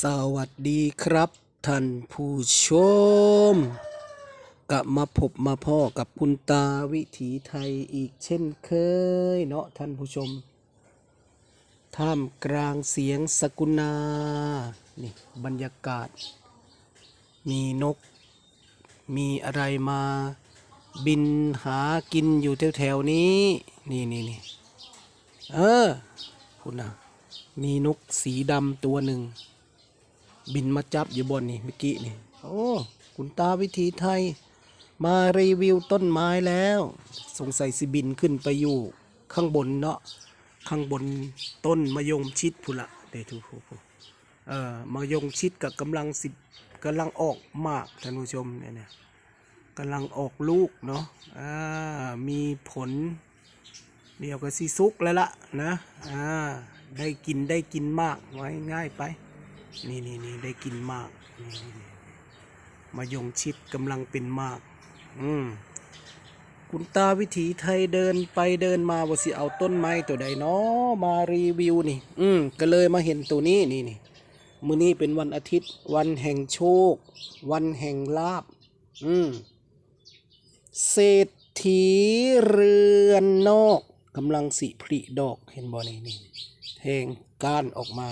สวัสดีครับ ท่านผู้ชมกลับมาพบมาพ่อกับคุณตาวิถีไทยอีกเช่นเคย เนาะท่านผู้ชม ท่ามกลางเสียงสกุณานี่บรรยากาศ มีนก มีอะไรมา บินหากินอยู่แถวๆนี้ นี่นี่นี่เออคุณนะมีนกสีดำตัวหนึ่ง บินมาจับอยู่บนนี่เมื่อกี้นี่ โอ้ คุณตาวิถีไทย มารีวิวต้นไม้แล้ว สงสัยสิบินขึ้นไปอยู่ ข้างบนเนาะ ข้างบนต้นมะยงชิดพุละเดทุกผู้เอ่อมะยงชิดกับกำลังสิบกำลังออกมากท่านผู้ชมเนี่ยเนี่ยกำลังออกลูกเนาะ อ่า มีผล เดียวกับซีซุกแล้วล่ะนะ อ่า ได้กินได้กินมากไว้ง่ายไป นี่นี่นี่ได้กินมากนี่มายงชิดกำลังเป็นมาก อืมคุณตาวิถีไทยเดินไปเดินมาว่าสิเอาต้นไม้ตัวใดเนาะมารีวิวนี่ อืมก็เลยมาเห็นตัวนี้นี่นี่มื้อนี้เป็นวันอาทิตย์ วันแห่งโชค วันแห่งลาบ อืมเศรษฐีเรือนนอกกำลังสิผลิดอกเห็นบ่นี่นี่แทงก้านออกมา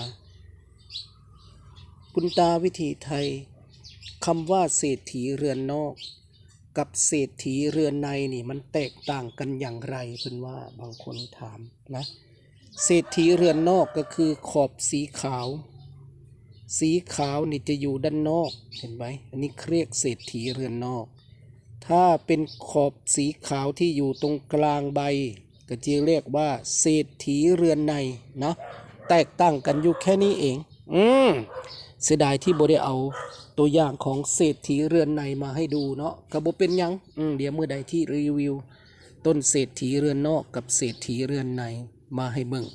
คุณตาวิถีไทยคำว่าเศรษฐีเรือนนอก กับเศรษฐีเรือนในนี่มันแตกต่างกันอย่างไรเพิ่นว่าบางคนถามนะเศรษฐีเรือนนอกก็คือขอบสีขาว สีขาวนี่จะอยู่ด้านนอกเห็นไหมอันนี้เรียกเศรษฐีเรือนนอก ถ้าเป็นขอบสีขาวที่อยู่ตรงกลางใบ ก็จะเรียกว่าเศรษฐีเรือนในเนาะแตกต่างกันอยู่แค่นี้เอง อืม เสียดายที่บ่ได้เอาตัวอย่างของเศรษฐีเรือนในมาให้ดูเนาะก็บ่เป็นหยังอืมเดี๋ยวเมื่อใดที่รีวิว ต้นเศรษฐีเรือนนอกกับเศรษฐีเรือนในมาให้เบิ่ง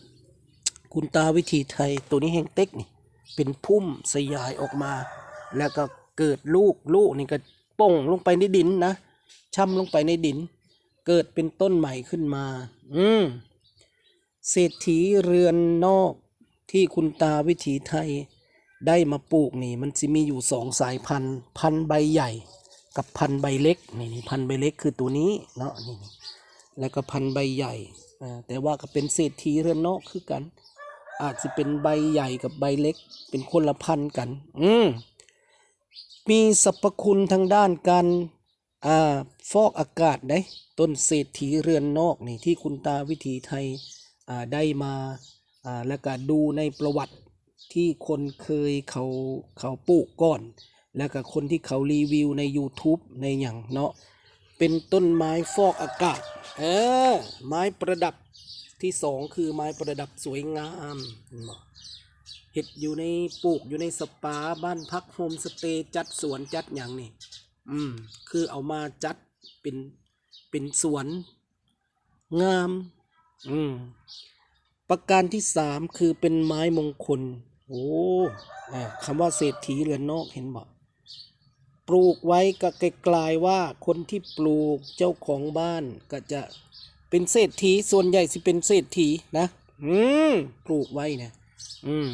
คุณตาวิธีไทยตัวนี้แห่งเต็กนี่เป็นพุ่มสยายออกมา แล้วก็เกิดลูกลูกนี่ก็ป่งลงไปในดินนะช่ำลงไปในดิน เกิดเป็นต้นใหม่ขึ้นมา อืมเศรษฐีเรือนนอกที่คุณตาวิถีไทย ได้มาปลูกนี่มันจะมีอยู่สองสายพันธุ์พันธุ์ใบใหญ่กับพันธุ์ใบเล็กนี่นี่พันธุ์ใบเล็กคือตัวนี้เนาะนี่นี่แล้วก็พันธุ์ใบใหญ่แต่ว่าก็เป็นเศรษฐีเรือนนอกคือกัน อาจจะเป็นใบใหญ่กับใบเล็ก เป็นคนละพันธุ์กัน อืมมีสรรพคุณทางด้านการอ่าฟอกอากาศได้ต้นเศรษฐีเรือนนอกนี่ที่คุณตาวิถีไทยอ่าได้มาอ่าแล้วก็ดูในประวัติ ที่คนเคยเขาเขาปลูกก่อน แล้วก็คนที่เขารีวิวใน YouTube ในอย่างเนาะเป็นต้นไม้ฟอกอากาศ เออ ไม้ประดับที่สองคือไม้ประดับสวยงามเห็ดอยู่ในปลูกอยู่ในสปาบ้านพักโฮมสเตย์จัดสวนจัดอย่างนี่อืม คือเอามาจัดเป็นเป็นสวน งาม อืม ประการที่สามคือเป็นไม้มงคล โอ้อ่าคำว่าเศรษฐีเรือนนอกเห็นบอกปลูกไว้ก็ไกลๆว่าคนที่ปลูกเจ้าของบ้านก็จะเป็นเศรษฐีส่วนใหญ่สิเป็นเศรษฐีนะ อืมปลูกไว้เนี่ยอืม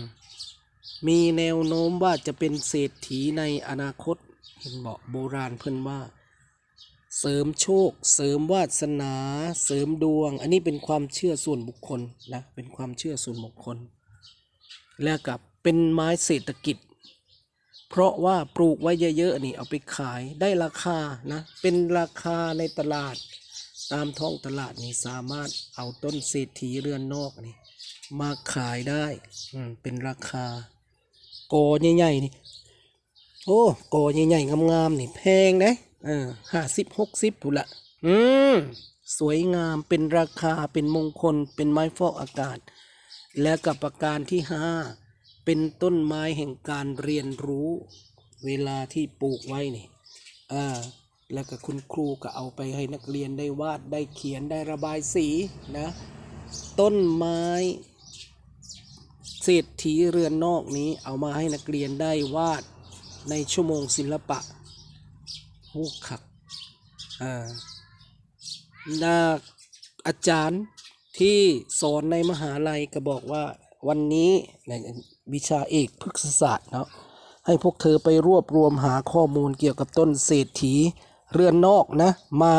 มีแนวโน้มว่าจะเป็นเศรษฐีในอนาคต เห็นบอกโบราณเพิ่นว่า เสริมโชค เสริมวาสนา เสริมดวง อันนี้เป็นความเชื่อส่วนบุคคลนะ เป็นความเชื่อส่วนบุคคล แล้วกับเป็นไม้เศรษฐกิจ เพราะว่าปลูกไว้เยอะๆนี่เอาไปขายได้ราคานะเป็นราคาในตลาด ตามท้องตลาดนี่สามารถเอาต้นเศรษฐีเรือนนอกนี่มาขายได้เป็นราคา โกอใหญ่ๆนี่โอ้โกอใหญ่ๆงามๆนี่แพงนะเออห้าสิบหกสิบถูละอืมสวยงามเป็นราคาเป็นมงคลเป็นไม้ฟอกอากาศ และกับประการที่ห้าเป็นต้นไม้แห่งการเรียนรู้ เวลาที่ปลูกไว้นี่อ่าแล้วก็คุณครูก็เอาไปให้นักเรียนได้วาดได้เขียนได้ระบายสีนะต้นไม้เศรษฐีเรือนนอกนี้เอามาให้นักเรียนได้วาดในชั่วโมงศิลปะโอ้ขักอ่านาอาจารย์ ที่สอนในมหาลัยก็บอกว่าวันนี้ในวิชาเอกพฤกษศาสตร์เนาะให้พวกเธอไปรวบรวมหาข้อมูลเกี่ยวกับต้นเศรษฐีเรือนนอกนะมา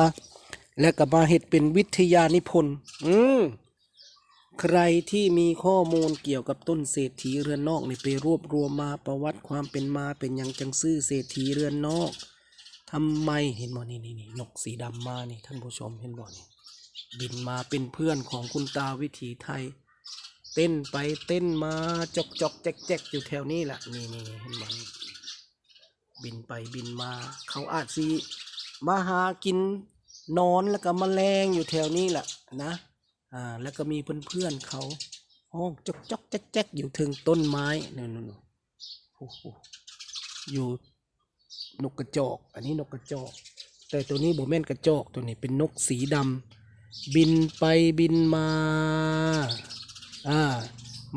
และก็มาเห็ดเป็นวิทยานิพนธ์อืมใครที่มีข้อมูลเกี่ยวกับต้นเศรษฐีเรือนนอกนี่ไปรวบรวมมาประวัติความเป็นมาเป็นอย่างจังซื่อเศรษฐีเรือนนอกทำไมเห็นบ่นี่นี่นี่นกสีดำมานี่ท่านผู้ชมเห็นบ่นี่ บินมาเป็นเพื่อนของคุณตาวิถีไทย เต้นไปเต้นมาจกจกแจ๊กแจ๊กอยู่แถวนี้แหละนี่นี่เห็นบ่นี่บินไปบินมา เขาอาจสิมาหากินนอนแล้วก็แมลงอยู่แถวนี้แหละนะอ่าแล้วก็มีเพื่อนๆเขาห้องจกจกแจ๊กแจ๊กอยู่ถึงต้นไม้นี่นนโอ้โหอยู่นกกระจอก อันนี้นกกระจอก แต่ตัวนี้โบแม่นกระจอกตัวนี้เป็นนกสีดำ บินไปบินมาอ่า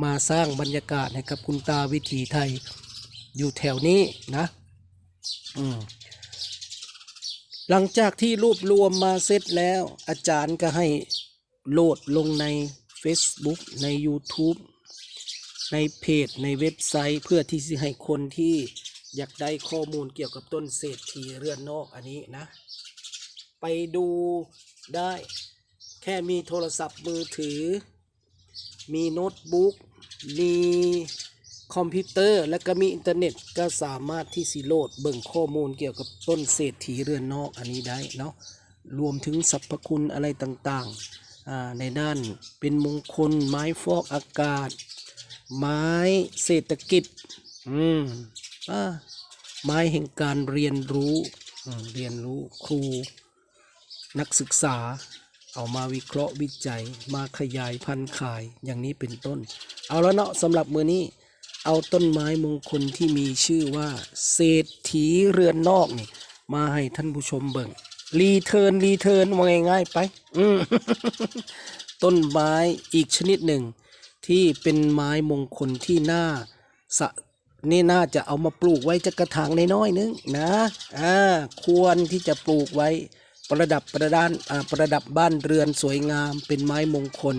มาสร้างบรรยากาศให้กับคุณตาวิถีไทยอยู่แถวนี้นะอืมหลังจากที่รวบรวมมาเสร็จแล้ว อาจารย์ก็ให้โหลดลงใน Facebook ใน YouTube ในเพจในเว็บไซต์เพื่อที่จะให้คนที่อยากได้ข้อมูลเกี่ยวกับต้นเศรษฐีเรือนนอกอันนี้นะ ไปดูได้ แค่มีโทรศัพท์มือถือ มีโน้ตบุ๊ก มีคอมพิวเตอร์และก็มีอินเทอร์เน็ตก็สามารถที่สิโหลดเบิ่งข้อมูลเกี่ยวกับต้นเศรษฐีเรือนนอกอันนี้ได้เนาะรวมถึงสรรพคุณอะไรต่างๆอ่าในด้านเป็นมงคลไม้ฟอกอากาศ ไม้เศรษฐกิจอืมอ่าไม้แห่งการเรียนรู้เรียนรู้ครู นักศึกษา เอามาวิเคราะห์วิจัย มาขยายพันธุ์ขายอย่างนี้เป็นต้น เอาแล้วเนาะสำหรับมือนี้ เอาต้นไม้มงคลที่มีชื่อว่า เศรษฐีเรือนนอกนี่ มาให้ท่านผู้ชมเบิ่งรีเทิร์นรีเทิร์นว่าง่ายๆไปอืต้นไม้อีกชนิดหนึ่ง ที่เป็นไม้มงคลที่น่าสะนี่น่าจะเอามาปลูกไว้จะกระถางน้อยๆนึงนะอ่าควรที่จะปลูกไว้ ประดับประดานอ่าประดับบ้านเรือนสวยงาม เป็นไม้มงคล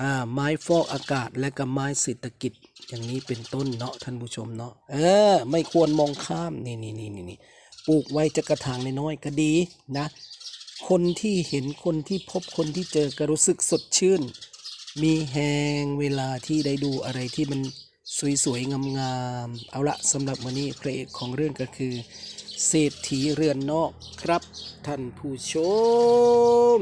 อ่าไม้ฟอกอากาศและก็ไม้เศรษฐกิจอย่างนี้เป็นต้นเนาะท่านผู้ชมเนาะเออ ไม่ควรมองข้ามนี่นี่นี่นี่นี่ปลูกไว้จะกระถางน้อยก็ดีนะ คนที่เห็นคนที่พบคนที่เจอก็รู้สึกสดชื่น มีแหงเวลาที่ได้ดูอะไรที่มันสวยๆงามๆเอาละสำหรับวันนี้พระเอกของเรื่องก็คือ เศรษฐีเรือนนอกครับท่านผู้ชม